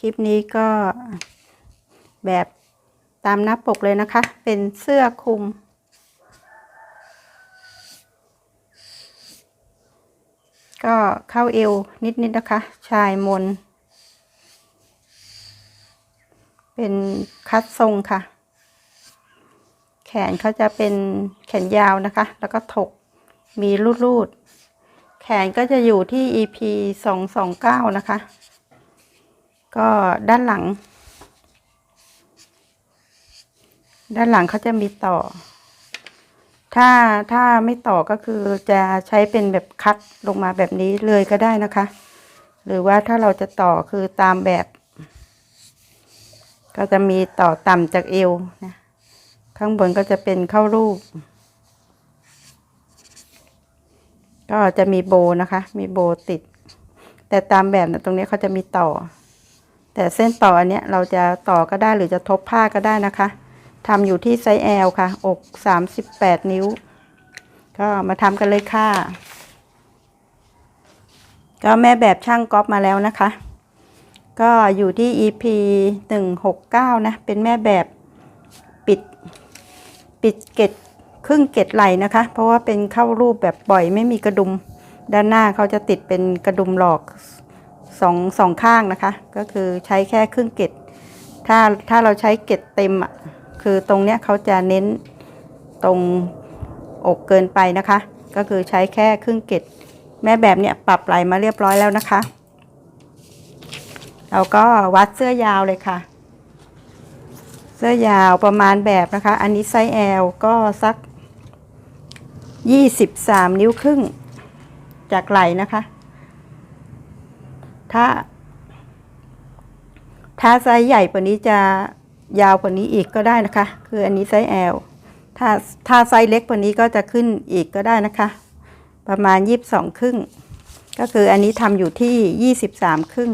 คลิปนี้ก็แบบตามหน้าปกเลยนะคะ เป็นเสื้อคลุม ก็เข้าเอวนิดๆนนะคะ ชายมน เป็นคัดทรงค่ะ แขนเขาจะเป็นแขนยาวนะคะ แล้วก็ถกมีรูดๆ แขนก็จะอยู่ที่ EP สองสองเก้านะคะ ก็ด้านหลัง ด้านหลังเขาจะมีต่อ ถ้าถ้าไม่ต่อก็คือจะใช้เป็นแบบคัดลงมาแบบนี้เลยก็ได้นะคะ หรือว่าถ้าเราจะต่อคือตามแบบ ก็จะมีต่อต่ำจากเอวนะข้างบนก็จะเป็นเข้ารูป ก็จะมีโบนะคะ มีโบติด แต่ตามแบบนะตรงนี้เขาจะมีต่อ แต่เส้นต่ออันเนี้ยเราจะต่อก็ได้หรือจะทบผ้าก็ได้นะคะทำอยู่ที่ไซส์ L ค่ะ อก 38 นิ้ว ก็มาทำกันเลยค่ะ ก็แม่แบบช่างก๊อปมาแล้วนะคะ ก็อยู่ที่ EP 169 นะ เป็นแม่แบบปิด ปิดเกตครึ่งเกตไหลนะคะ เพราะว่าเป็นเข้ารูปแบบปล่อยไม่มีกระดุม ด้านหน้าเขาจะติดเป็นกระดุมหลอก สองสองข้างนะคะ ก็คือใช้แค่ครึ่งเกตถ้าถ้าเราใช้เกตเต็มอะคือตรงเนี้ยเขาจะเน้นตรงอกเกินไปนะคะ ก็คือใช้แค่ครึ่งเกตแม่แบบเนี้ยปรับไหลมาเรียบร้อยแล้วนะคะ เราก็วัดเสื้อยาวเลยค่ะ เสื้อยาวประมาณแบบนะคะ อันนี้ไซส์ L ก็สัก 23 นิ้วครึ่งจากไหลนะคะ ถ้า ถ้าไซส์ใหญ่กว่านี้จะยาวกว่านี้อีกก็ได้นะคะ คืออันนี้ไซส์ L ถ้าถ้าไซส์เล็กกว่านี้ก็จะขึ้นอีกก็ได้นะคะ ประมาณ22ครึ่ง ก็คืออันนี้ทำอยู่ที่23ครึ่ง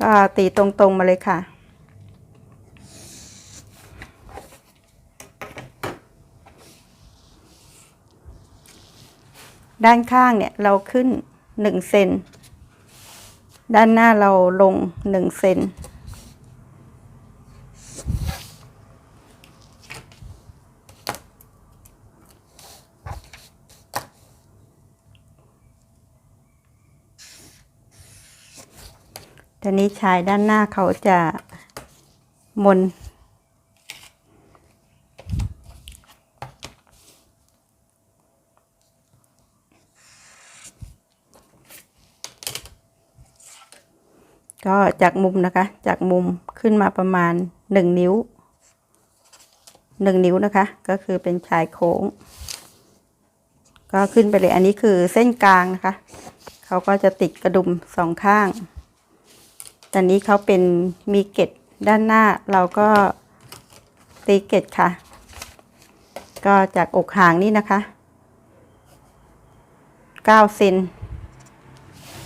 ก็ตีตรงๆมาเลยค่ะด้านข้างเนี่ยเราขึ้นหนึ่งเซน ด้านหน้าเราลงหนึ่งเซนตอนนี้ชายด้านหน้าเขาจะมน ก็จากมุมนะคะ จากมุมขึ้นมาประมาณหนึ่งนิ้วหนึ่งนิ้วนะคะ ก็คือเป็นชายโค้ง ก็ขึ้นไปเลยอันนี้คือเส้นกลางนะคะเขาก็จะติดกระดุมสองข้างตอนนี้เขาเป็นมีเกตด้านหน้าเราก็ตีเกตค่ะ ก็จากอกหางนี่นะคะเก้าเซน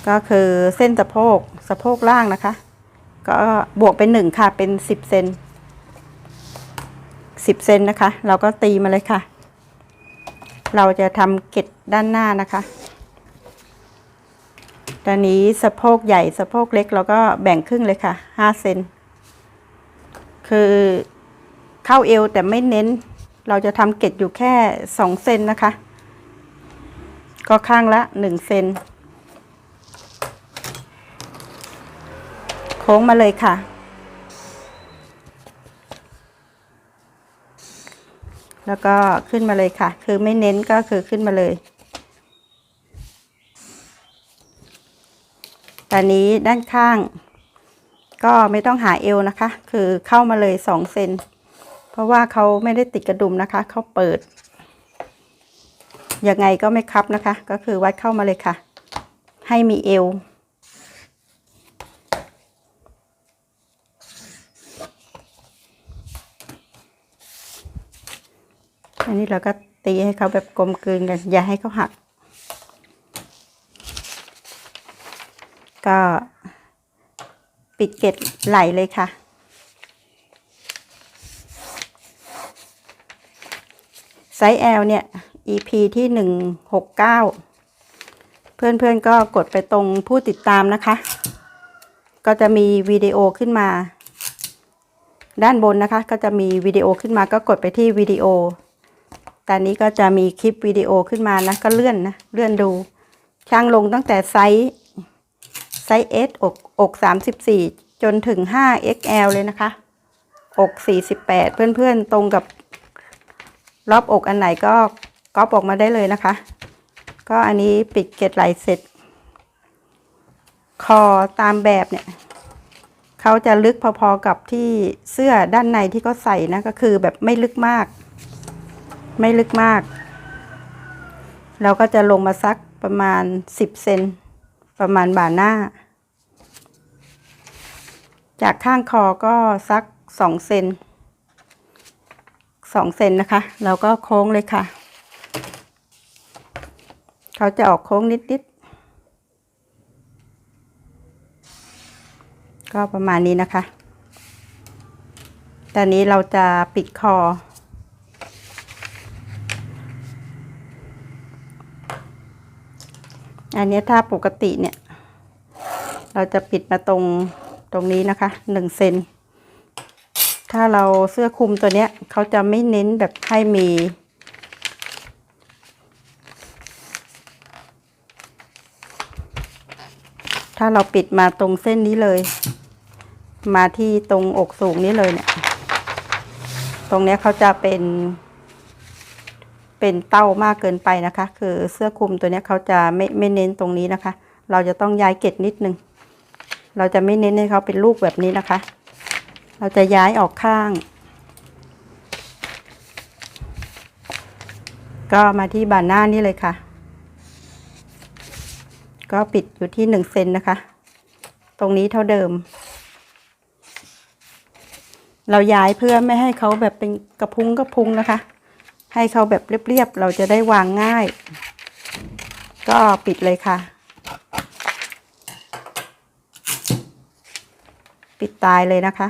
ก็คือเส้นสะโพกสะโพกล่างนะคะ ก็บวกเป็นหนึ่งค่ะเป็นสิบเซนสิบเซนนะคะ เราก็ตีมาเลยค่ะ เราจะทำเกตด้านหน้านะคะตอนนี้สะโพกใหญ่สะโพกเล็กเราก็แบ่งครึ่งเลยค่ะห้าเซนคือเข้าเอวแต่ไม่เน้น เราจะทำเก็ตอยู่แค่สองเซนนะคะ ก็ข้างละหนึ่งเซน โค้งมาเลยค่ะ แล้วก็ขึ้นมาเลยค่ะ คือไม่เน้นก็คือขึ้นมาเลย ตอนนี้ด้านข้าง ก็ไม่ต้องหาเอวนะคะ คือเข้ามาเลยสองเซน เพราะว่าเขาไม่ได้ติดกระดุมนะคะ เขาเปิด ยังไงก็ไม่คับนะคะ ก็คือวัดเข้ามาเลยค่ะ ให้มีเอว อันนี้เราก็ตีให้เขาแบบกลมกลืนกัน อย่าให้เขาหัก ก็ปิดเกล็ดไหลเลยค่ะ ไซส์ L เนี่ย EP ที่หนึ่งหกเก้าเพื่อนๆก็กดไปตรงผู้ติดตามนะคะ ก็จะมีวิดีโอขึ้นมา ด้านบนนะคะ ก็จะมีวิดีโอขึ้นมาก็กดไปที่วิดีโอ ตอนนี้ก็จะมีคลิปวิดีโอขึ้นมานะ ก็เลื่อนนะ เลื่อนดู ช่างลงตั้งแต่ไซส์ไซส์ S อกอก34 จนถึง 5 XL เลยนะคะ อก 48 เพื่อนๆ ตรงกับรอบอกอันไหนก็ก๊อปออกมาได้เลยนะคะ ก็อันนี้ปิดเกล็ดไหลเสร็จ คอตามแบบเนี่ยเขาจะลึกพอๆกับที่เสื้อด้านในที่เขาใส่นะ ก็คือแบบไม่ลึกมาก ไม่ลึกมาก เราก็จะลงมาสักประมาณ 10 เซนประมาณบ่าหน้า จากข้างคอก็สัก 2 เซน2เซนนะคะ เราก็โค้งเลยค่ะ เขาจะออกโค้งนิด ๆ ก็ประมาณนี้นะคะตอนนี้เราจะปิดคอ อันนี้ถ้าปกติเนี่ย เราจะปิดมาตรงตรงนี้นะคะหนึ่งเซนถ้าเราเสื้อคลุมตัวเนี้ยเขาจะไม่เน้นแบบให้มีถ้าเราปิดมาตรงเส้นนี้เลย มาที่ตรงอกสูงนี้เลยเนี่ย ตรงเนี้ยเขาจะเป็น เป็นเต้ามากเกินไปนะคะ คือเสื้อคลุมตัวนี้เขาจะไม่ไม่เน้นตรงนี้นะคะ เราจะต้องย้ายเกล็ดนิดนึง เราจะไม่เน้นให้เขาเป็นลูกแบบนี้นะคะ เราจะย้ายออกข้าง ก็มาที่บานหน้านี่เลยค่ะ ก็ปิดอยู่ที่หนึ่งเซนนะคะ ตรงนี้เท่าเดิม เราย้ายเพื่อไม่ให้เขาแบบเป็นกระพุ้งกระพุ้งนะคะ ให้เขาแบบเรียบๆ เราจะได้วางง่าย ก็ปิดเลยค่ะ ปิดตายเลยนะคะ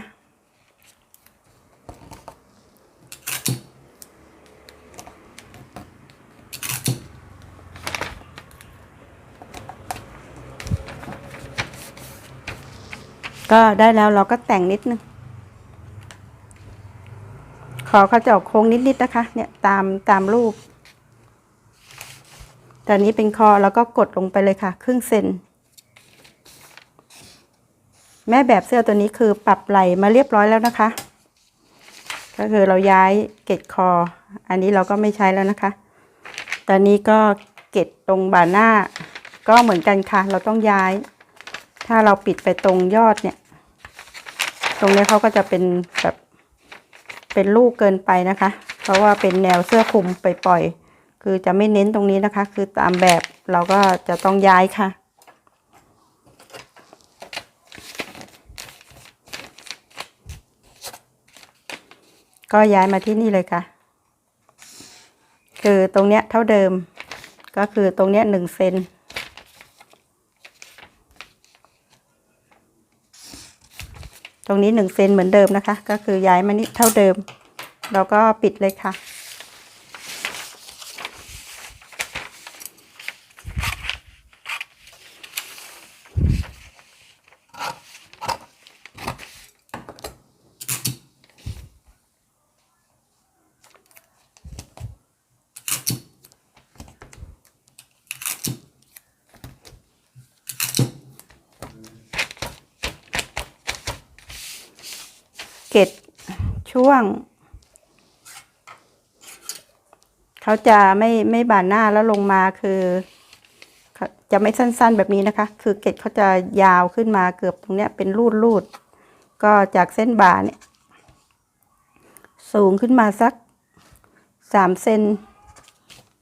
ก็ได้แล้วเราก็แต่งนิดนึง ขอเขาจะออกโค้งนิดๆนะคะ เนี่ยตามตามรูปตอนนี้เป็นคอแล้วก็กดลงไปเลยค่ะ ครึ่งเซนแม่แบบเสื้อตัวนี้คือปรับไหลมาเรียบร้อยแล้วนะคะ ก็คือเราย้ายเกล็ดคอ อันนี้เราก็ไม่ใช้แล้วนะคะ ตอนนี้ก็เกล็ดตรงบ่าหน้า ก็เหมือนกันค่ะ เราต้องย้าย ถ้าเราปิดไปตรงยอดเนี่ย ตรงนี้เขาก็จะเป็นแบบ เป็นลูกเกินไปนะคะ เพราะว่าเป็นแนวเสื้อคลุมไปปล่อยๆคือจะไม่เน้นตรงนี้นะคะ คือตามแบบเราก็จะต้องย้ายค่ะ ก็ย้ายมาที่นี่เลยค่ะ คือตรงเนี้ยเท่าเดิม ก็คือตรงเนี้ยหนึ่งเซน ตรงนี้หนึ่งเซนเหมือนเดิมนะคะ ก็คือย้ายมานิดเท่าเดิม เราก็ปิดเลยค่ะ เกต ช่วง เขาจะไม่ไม่บานหน้าแล้วลงมาคือ จะไม่สั้นๆแบบนี้นะคะ คือเกตเขาจะยาวขึ้นมาเกือบตรงเนี้ยเป็นรูดรูดๆก็จากเส้นบ่าเนี่ย สูงขึ้นมาสักสามเซน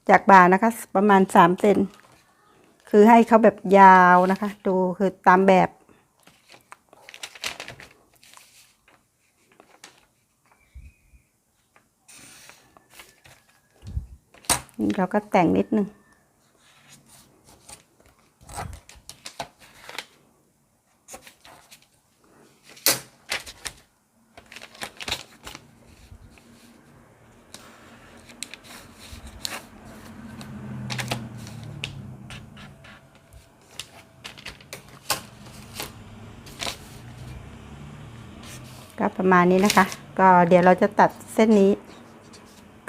จากบ่านะคะ ประมาณสามเซนคือให้เขาแบบยาวนะคะ ดูคือตามแบบ นี่เราก็แต่งนิดนึงก็ประมาณนี้นะคะ ก็เดี๋ยวเราจะตัดเส้นนี้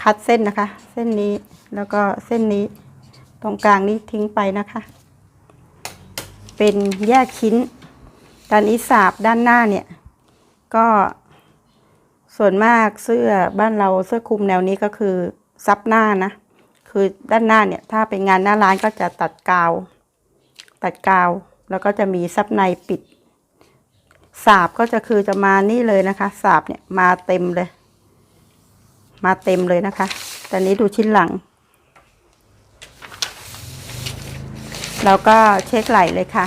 คัดเส้นนะคะ เส้นนี้ แล้วก็เส้นนี้ตรงกลางนี้ทิ้งไปนะคะ เป็นแยกชิ้นด้านนี้สาบด้านหน้าเนี่ย ก็ส่วนมากเสื้อบ้านเราเสื้อคลุมแนวนี้ก็คือซับหน้านะ คือด้านหน้าเนี่ยถ้าเป็นงานหน้าร้านก็จะตัดกาว ตัดกาว แล้วก็จะมีซับในปิด สาบก็จะคือจะมานี่เลยนะคะ สาบเนี่ยมาเต็มเลย มาเต็มเลยนะคะตอนนี้ดูชิ้นหลัง แล้วก็เช็คไหลเลยค่ะ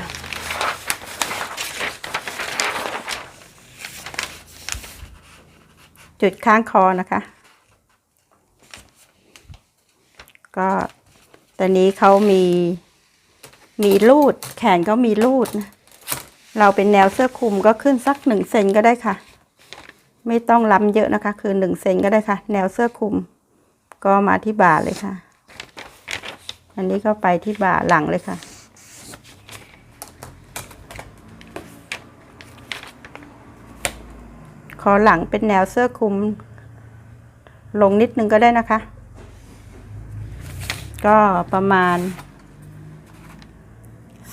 จุดข้างคอนะคะ ก็ตอนนี้เขามีมีรูด แขนก็มีรูดนะเราเป็นแนวเสื้อคลุมก็ขึ้นสักหนึ่งเซนก็ได้ค่ะ ไม่ต้องล้ำเยอะนะคะ คือหนึ่งเซนก็ได้ค่ะ แนวเสื้อคลุมก็มาที่บ่าเลยค่ะ อันนี้ก็ไปที่บ่าหลังเลยค่ะ คอหลังเป็นแนวเสื้อคลุม ลงนิดนึงก็ได้นะคะ ก็ประมาณ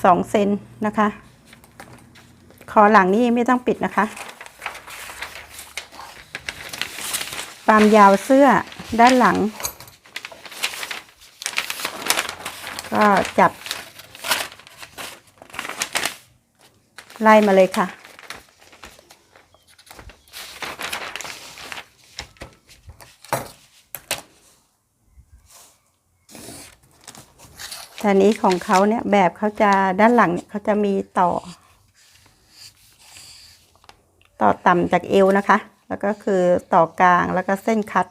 สองเซนนะคะ คอหลังนี่ไม่ต้องปิดนะคะความยาวเสื้อด้านหลัง ก็จับ ไล่มาเลยค่ะ แต่นี้ของเขาเนี่ยแบบเขาจะด้านหลังเนี่ยเขาจะมีต่อ ต่อต่ำจากเอวนะคะ แล้วก็คือต่อกลางแล้วก็เส้นคัด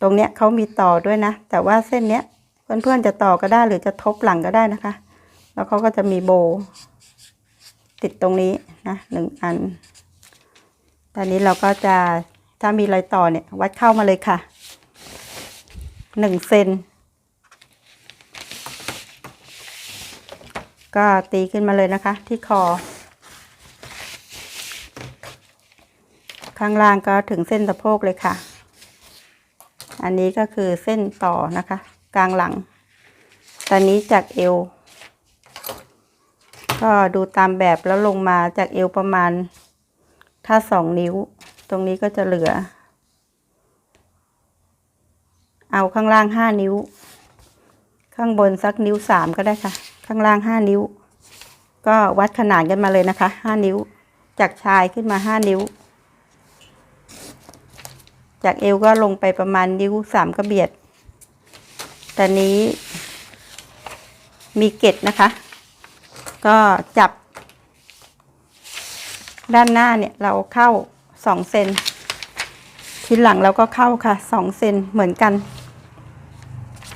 ตรงเนี้ยเขามีต่อด้วยนะ แต่ว่าเส้นเนี้ย เพื่อนๆจะต่อก็ได้หรือจะทบหลังก็ได้นะคะ แล้วเขาก็จะมีโบ ติดตรงนี้นะหนึ่งอัน ตอนนี้เราก็จะถ้ามีรอยต่อเนี่ยวัดเข้ามาเลยค่ะหนึ่งเซนก็ตีขึ้นมาเลยนะคะ ที่คอ ข้างล่างก็ถึงเส้นสะโพกเลยค่ะ อันนี้ก็คือเส้นต่อนะคะ กลางหลัง ตอนนี้จากเอว ก็ดูตามแบบแล้วลงมาจากเอวประมาณ ถ้าสองนิ้ว ตรงนี้ก็จะเหลือ เอาข้างล่างห้านิ้ว ข้างบนสักนิ้วสามก็ได้ค่ะ ข้างล่างห้านิ้ว ก็วัดขนาดกันมาเลยนะคะห้านิ้ว จากชายขึ้นมาห้านิ้วจากเอวก็ลงไปประมาณนิ้วสามกระเบียด แต่นี้มีเกล็ดนะคะ ก็จับ ด้านหน้าเนี่ยเราเข้าสองเซนทีหลังเราก็เข้าค่ะสองเซนเหมือนกัน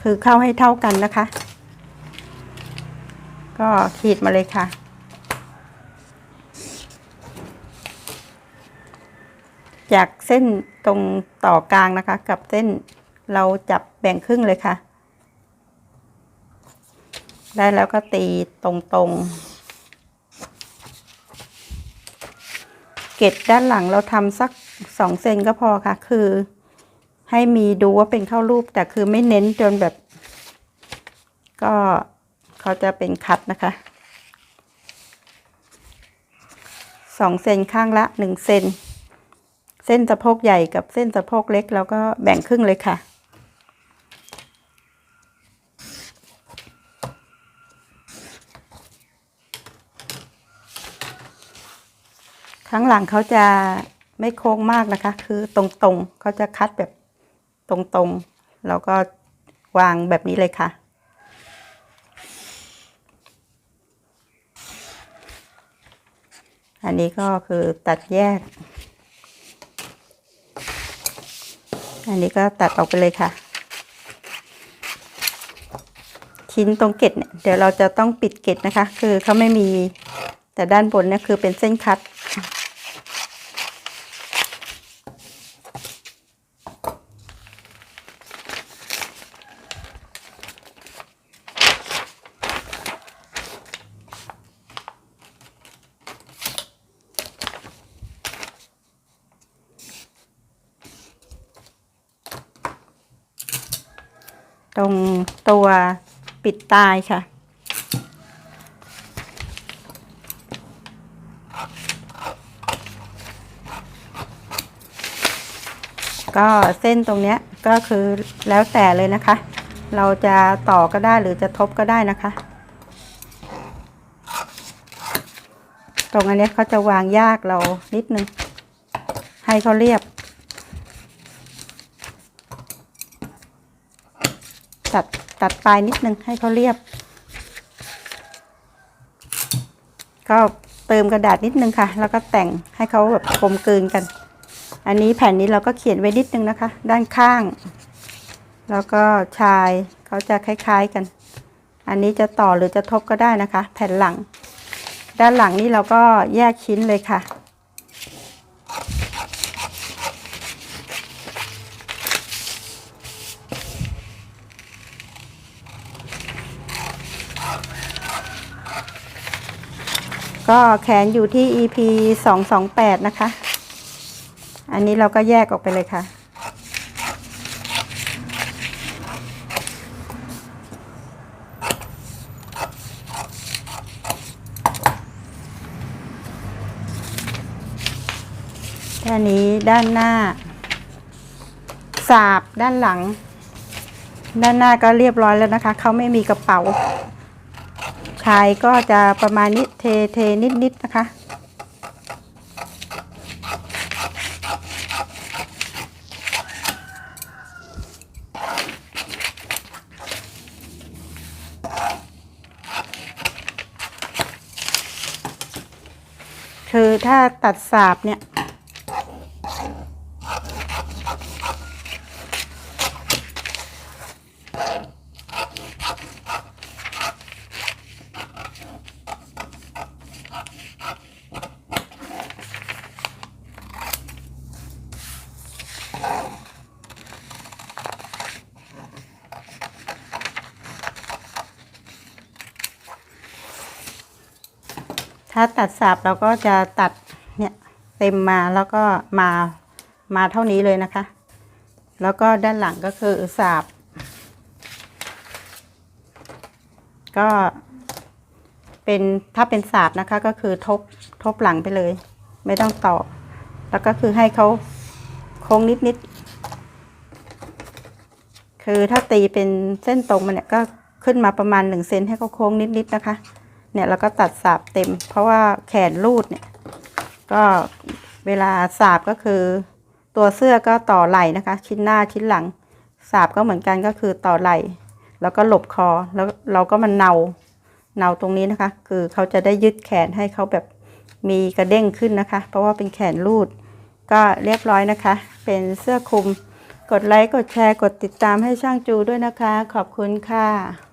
คือเข้าให้เท่ากันนะคะ ก็ขีดมาเลยค่ะจากเส้นตรงต่อกลางนะคะ กับเส้นเราจับแบ่งครึ่งเลยค่ะ ได้แล้วก็ตีตรงๆ เกล็ดด้านหลังเราทำสักสองเซนก็พอค่ะ คือ ให้มีดูว่าเป็นเข้ารูป แต่คือไม่เน้นจนแบบ ก็เขาจะเป็นคัดนะคะสองเซนข้างละหนึ่งเซนเส้นสะโพกใหญ่กับเส้นสะโพกเล็กเราก็แบ่งครึ่งเลยค่ะ้งหลังเขาจะไม่โค้งมากนะคะ คือตรงๆเขาจะคัดแบบตรงๆ แล้วก็วางแบบนี้เลยค่ะอันนี้ก็คือตัดแยก อันนี้ก็ตัดออกไปเลยค่ะ ชิ้นตรงเกล็ดเนี่ยเดี๋ยวเราจะต้องปิดเกล็ดนะคะ คือเขาไม่มีแต่ด้านบนเนี่ยคือเป็นเส้นคัด ตรงตัวปิดตายค่ะ ก็เส้นตรงเนี้ยก็คือแล้วแต่เลยนะคะ เราจะต่อก็ได้หรือจะทบก็ได้นะคะ ตรงอันนี้เขาจะวางยากเรานิดนึง ให้เขาเรียบ ตัดตัดปลายนิดนึงให้เขาเรียบ ก็เติมกระดาษนิดนึงค่ะ แล้วก็แต่งให้เขาแบบกลมกลืนกัน อันนี้แผ่นนี้เราก็เขียนไว้นิดนึงนะคะ ด้านข้าง แล้วก็ชายเขาจะคล้ายๆกัน อันนี้จะต่อหรือจะทบก็ได้นะคะ แผ่นหลัง ด้านหลังนี่เราก็แยกชิ้นเลยค่ะ ก็แขนอยู่ที่ EP 228 นะคะ อันนี้เราก็แยกออกไปเลยค่ะแค่นี้ด้านหน้า สาบด้านหลัง ด้านหน้าก็เรียบร้อยแล้วนะคะ เขาไม่มีกระเป๋า ชายก็จะประมาณนี้เทเทนิดๆนนะคะ คือถ้าตัดสาบเนี่ย ถ้าตัดสาบเราก็จะตัดเนี่ยเต็มมาแล้วก็มามาเท่านี้เลยนะคะ แล้วก็ด้านหลังก็คือสาบก็เป็นถ้าเป็นสาบนะคะก็คือทบทบหลังไปเลย ไม่ต้องต่อ แล้วก็คือให้เขาโค้งนิดนิดคือถ้าตีเป็นเส้นตรงมันเนี่ยก็ขึ้นมาประมาณหนึ่งเซนให้เขาโค้งนิดนิดนะคะ เนี่ยเราก็ตัดสาบเต็ม เพราะว่าแขนรูดเนี่ย ก็เวลาสาบก็คือ ตัวเสื้อก็ต่อไหล่นะคะ ชิ้นหน้าชิ้นหลังสาบก็เหมือนกันก็คือต่อไหล่แล้วก็หลบคอแล้วเราก็มันเนาเนาตรงนี้นะคะ คือเขาจะได้ยึดแขนให้เขาแบบมีกระเด้งขึ้นนะคะ เพราะว่าเป็นแขนรูด ก็เรียบร้อยนะคะ เป็นเสื้อคลุม กดไลค์กดแชร์กดติดตามให้ช่างจูด้วยนะคะ ขอบคุณค่ะ